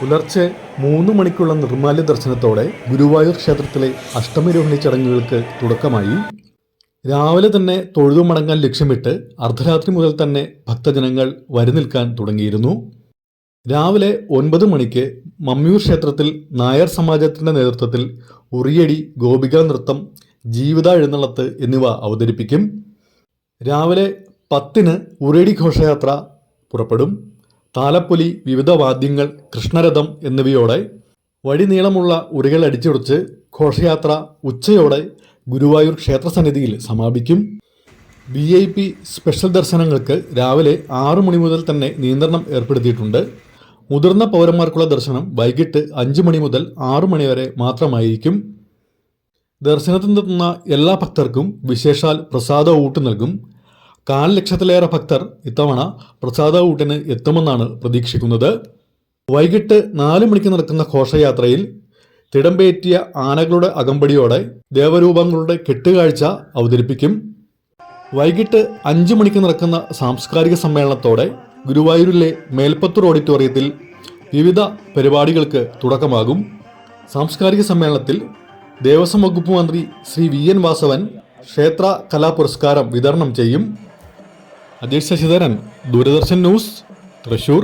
പുലർച്ചെ മൂന്ന് മണിക്കുള്ള നിർമ്മാല്യ ദർശനത്തോടെ ഗുരുവായൂർ ക്ഷേത്രത്തിലെ അഷ്ടമിരോഹിണി ചടങ്ങുകൾക്ക് തുടക്കമായി. രാവിലെ തന്നെ തൊഴുതു മടങ്ങാൻ ലക്ഷ്യമിട്ട് അർദ്ധരാത്രി മുതൽ തന്നെ ഭക്തജനങ്ങൾ വരി നിൽക്കാൻ തുടങ്ങിയിരുന്നു. രാവിലെ ഒൻപത് മണിക്ക് മമ്മിയൂർ ക്ഷേത്രത്തിൽ നായർ സമാജത്തിന്റെ നേതൃത്വത്തിൽ ഉറിയടി ഗോപിക നൃത്തം ജീവിത എഴുന്നള്ളത്ത് എന്നിവ അവതരിപ്പിക്കും. രാവിലെ പത്തിന് ഉറിയടി ഘോഷയാത്ര പുറപ്പെടും. താലപ്പൊലി വിവിധ വാദ്യങ്ങൾ കൃഷ്ണരഥം എന്നിവയോടെ വഴി നീളമുള്ള ഉറികൾ അടിച്ചുടച്ച് ഘോഷയാത്ര ഉച്ചയോടെ ഗുരുവായൂർ ക്ഷേത്രസന്നിധിയിൽ സമാപിക്കും. വി ഐ പി സ്പെഷ്യൽ ദർശനങ്ങൾക്ക് രാവിലെ ആറു മണി മുതൽ തന്നെ നിയന്ത്രണം ഏർപ്പെടുത്തിയിട്ടുണ്ട്. മുതിർന്ന പൗരന്മാർക്കുള്ള ദർശനം വൈകിട്ട് അഞ്ച് മണി മുതൽ ആറു മണി വരെ മാത്രമായിരിക്കും. ദർശനത്തിനെത്തുന്ന എല്ലാ ഭക്തർക്കും വിശേഷാൽ പ്രസാദ ഊട്ട് നൽകും. കാൽ ലക്ഷത്തിലേറെ ഭക്തർ ഇത്തവണ പ്രസാദ ഊട്ടിന് എത്തുമെന്നാണ് പ്രതീക്ഷിക്കുന്നത്. വൈകിട്ട് നാല് മണിക്ക് നടക്കുന്ന ഘോഷയാത്രയിൽ തിടമ്പേറ്റിയ ആനകളുടെ അകമ്പടിയോടെ ദേവരൂപങ്ങളുടെ കെട്ടുകാഴ്ച അവതരിപ്പിക്കും. വൈകിട്ട് അഞ്ചു മണിക്ക് നടക്കുന്ന സാംസ്കാരിക സമ്മേളനത്തോടെ ഗുരുവായൂരിലെ മേൽപ്പത്തൂർ ഓഡിറ്റോറിയത്തിൽ വിവിധ പരിപാടികൾക്ക് തുടക്കമാകും. സാംസ്കാരിക സമ്മേളനത്തിൽ ദേവസ്വം വകുപ്പ് മന്ത്രി ശ്രീ വി എൻ വാസവൻ ക്ഷേത്ര കലാ പുരസ്കാരം വിതരണം ചെയ്യും. അജയ് ശശിധരൻ ദൂരദർശൻ ന്യൂസ് തൃശൂർ.